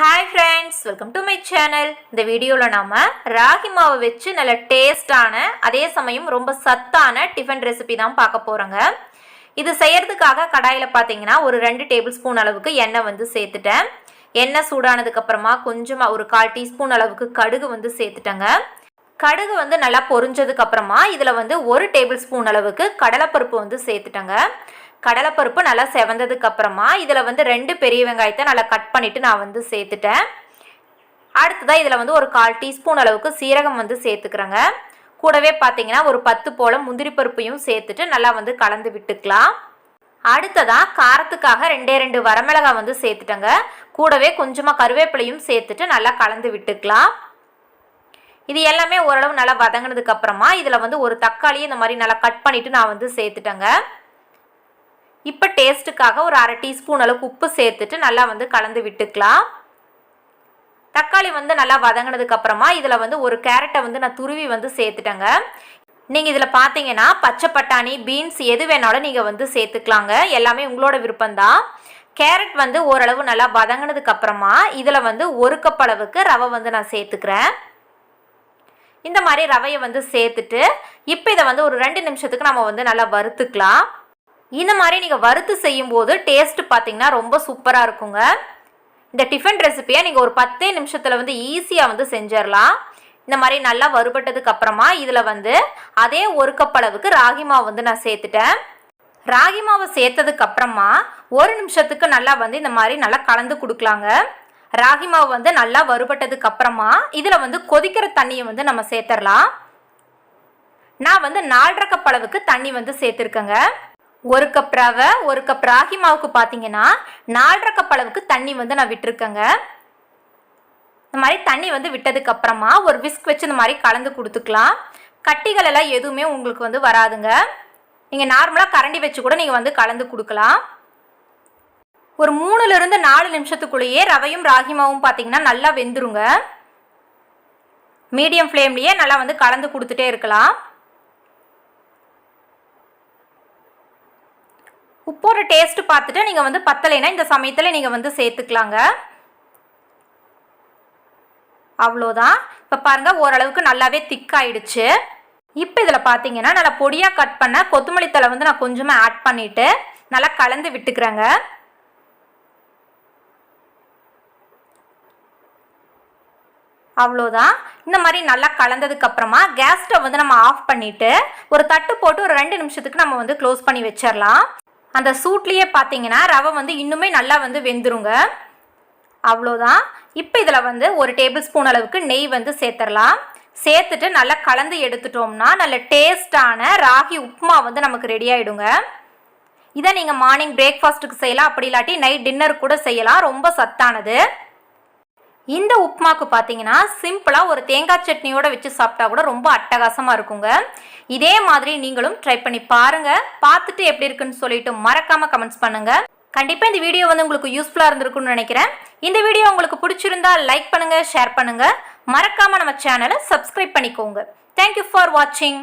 Hi friends welcome to my channel இந்த வீடியோவில் நாம் ராகி மாவை வச்சு நல்ல டேஸ்டான அதே சமயம் ரொம்ப சத்தான டிஃபன் ரெசிபி தான் பார்க்க போகிறோங்க இது செய்கிறதுக்காக கடாயில் பார்த்தீங்கன்னா ஒரு ரெண்டு டேபிள் ஸ்பூன் அளவுக்கு எண்ணெய் வந்து சேர்த்துட்டேன். எண்ணெய் சூடானதுக்கப்புறமா கொஞ்சமாக ஒரு கால் டீஸ்பூன் அளவுக்கு கடுகு வந்து சேர்த்துட்டேங்க. கடுகு வந்து நல்லா பொரிஞ்சதுக்கப்புறமா இதில் வந்து ஒரு டேபிள் ஸ்பூன் அளவுக்கு கடலைப்பருப்பு வந்து சேர்த்துட்டேங்க. கடலைப்பருப்பு நல்லா செவந்ததுக்கு அப்புறமா இதில் வந்து ரெண்டு பெரிய வெங்காயத்தை நல்லா கட் பண்ணிவிட்டு நான் வந்து சேர்த்துட்டேன். அடுத்ததாக இதில் வந்து ஒரு கால் டீஸ்பூன் அளவுக்கு சீரகம் வந்து சேர்த்துக்கிறேங்க. கூடவே பார்த்தீங்கன்னா ஒரு பத்து போல் முந்திரி பருப்பையும் சேர்த்துட்டு நல்லா வந்து கலந்து விட்டுக்கலாம். அடுத்ததாக காரத்துக்காக ரெண்டே ரெண்டு வரமிளகாய் வந்து சேர்த்துட்டேங்க. கூடவே கொஞ்சமாக கருவேப்பிலையும் சேர்த்துட்டு நல்லா கலந்து விட்டுக்கலாம். இது எல்லாமே ஓரளவு நல்லா வதங்கினதுக்கு அப்புறமா இதில் வந்து ஒரு தக்காளியை இந்த மாதிரி நல்லா கட் பண்ணிவிட்டு நான் வந்து சேர்த்துட்டேங்க. இப்போ டேஸ்ட்டுக்காக ஒரு அரை டீஸ்பூன் அளவுக்கு உப்பு சேர்த்துட்டு நல்லா வந்து கலந்து விட்டுக்கலாம். தக்காளி வந்து நல்லா வதங்கினதுக்கு அப்புறமா இதில் வந்து ஒரு கேரட்டை வந்து நான் துருவி வந்து சேர்த்துட்டேங்க. நீங்கள் இதில் பார்த்தீங்கன்னா பச்சை பட்டாணி பீன்ஸ் எது வேணாலும் நீங்கள் வந்து சேர்த்துக்கலாங்க. எல்லாமே உங்களோட விருப்பம்தான். கேரட் வந்து ஓரளவு நல்லா வதங்கினதுக்கு அப்புறமா இதில் வந்து ஒரு கப் அளவுக்கு ரவை வந்து நான் சேர்த்துக்கிறேன். இந்த மாதிரி ரவையை வந்து சேர்த்துட்டு இப்போ இதை வந்து ஒரு ரெண்டு நிமிஷத்துக்கு நம்ம வந்து நல்லா வறுத்துக்கலாம். இந்த மாதிரி நீங்கள் வறுத்து செய்யும்போது டேஸ்ட்டு பார்த்தீங்கன்னா ரொம்ப சூப்பராக இருக்குங்க. இந்த டிஃபன் ரெசிப்பியை நீங்கள் ஒரு பத்தே நிமிஷத்தில் வந்து ஈஸியாக வந்து செஞ்சிடலாம் இந்த மாதிரி நல்லா வறுபட்டதுக்கு அப்புறமா இதில் வந்து அதே ஒரு கப் அளவுக்கு ராகி மாவு வந்து நான் சேர்த்துட்டேன். ராகி மாவை சேர்த்ததுக்கு அப்புறமா ஒரு நிமிஷத்துக்கு நல்லா வந்து இந்த மாதிரி நல்லா கலந்து கொடுக்கலாங்க. ராகி மாவு வந்து நல்லா வறுபட்டதுக்கு அப்புறமா இதில் வந்து கொதிக்கிற தண்ணியை வந்து நம்ம சேர்த்துடலாம் நான் வந்து நாலரை கப் அளவுக்கு தண்ணி வந்து சேர்த்துருக்கேங்க. ஒரு கப் ரவை ஒரு கப் ராகி மாவுக்கு பார்த்தீங்கன்னா நாலரை கப் அளவுக்கு தண்ணி வந்து நான் விட்டுருக்கேங்க. இந்த மாதிரி தண்ணி வந்து விட்டதுக்கு அப்புறமா ஒரு விஸ்க் வச்சு இந்த மாதிரி கலந்து கொடுத்துக்கலாம். கட்டிகள் எல்லாம் எதுவுமே உங்களுக்கு வந்து வராதுங்க. நீங்கள் நார்மலாக கரண்டி வச்சு கூட நீங்கள் வந்து கலந்து கொடுக்கலாம். ஒரு மூணுலேருந்து நாலு நிமிஷத்துக்குள்ளேயே ரவையும் ராகி மாவும் பார்த்தீங்கன்னா நல்லா வெந்துருங்க. மீடியம் ஃப்ளேம்லேயே நல்லா வந்து கலந்து கொடுத்துட்டே இருக்கலாம். உப்போட டேஸ்ட்டு பார்த்துட்டு நீங்கள் வந்து பத்தலைன்னா இந்த சமயத்தில் நீங்கள் வந்து சேர்த்துக்கலாங்க. அவ்வளோதான். இப்போ பாருங்கள் ஓரளவுக்கு நல்லாவே திக்காயிடுச்சு இப்போ இதில் பார்த்தீங்கன்னா நல்லா பொடியாக கட் பண்ண கொத்தமல்லி தழை வந்து நான் கொஞ்சமாக ஆட் பண்ணிவிட்டு நல்லா கலந்து விட்டுக்கிறேங்க. அவ்வளோதான். இந்த மாதிரி நல்லா கலந்ததுக்கு அப்புறமா கேஸ் ஸ்டவ் வந்து நம்ம ஆஃப் பண்ணிவிட்டு ஒரு தட்டு போட்டு ஒரு ரெண்டு நிமிஷத்துக்கு நம்ம வந்து க்ளோஸ் பண்ணி வச்சிடலாம் அந்த சூட்லேயே பார்த்தீங்கன்னா ரவை வந்து இன்னுமே நல்லா வந்து வெந்துருங்க. அவ்வளோதான் இப்போ இதில் வந்து ஒரு டேபிள் ஸ்பூன் அளவுக்கு நெய் வந்து சேர்த்துடலாம். சேர்த்துட்டு நல்லா கலந்து எடுத்துட்டோம்னா நல்ல டேஸ்டான ராகி உப்புமா வந்து நமக்கு ரெடி ஆகிடுங்க இதை நீங்கள் மார்னிங் பிரேக்ஃபாஸ்ட்டுக்கு செய்யலாம். அப்படி இல்லாட்டி நைட் டின்னர் கூட செய்யலாம். ரொம்ப சத்தானது. இந்த உப்புமாக்கு பார்த்தீங்கன்னா சிம்பிளாக ஒரு தேங்காய் சட்னியோட வச்சு சாப்பிட்டா கூட ரொம்ப அட்டகாசமாக இருக்குங்க. இதே மாதிரி நீங்களும் ட்ரை பண்ணி பாருங்கள் பார்த்துட்டு எப்படி இருக்குன்னு சொல்லிட்டு மறக்காமல் கமெண்ட்ஸ் பண்ணுங்கள் கண்டிப்பாக இந்த வீடியோ வந்து உங்களுக்கு யூஸ்ஃபுல்லாக இருந்திருக்கும்னு நினைக்கிறேன். இந்த வீடியோ உங்களுக்கு பிடிச்சிருந்தா லைக் பண்ணுங்கள் ஷேர் பண்ணுங்கள் மறக்காமல் நம்ம சேனலை சப்ஸ்கிரைப் பண்ணிக்கோங்க. தேங்க்யூ ஃபார் வாட்சிங்